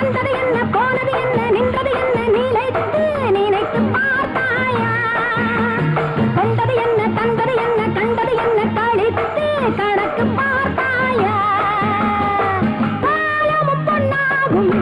வந்தது என்ன போனது என்ன நின்றது என்ன நீளைத்து நினைத்து பார்த்தாயா? கண்டது என்ன தந்தது என்ன கண்டது என்ன கழித்து கணக்கு பார்த்தாயா? காலமும் பொன்னாகும்.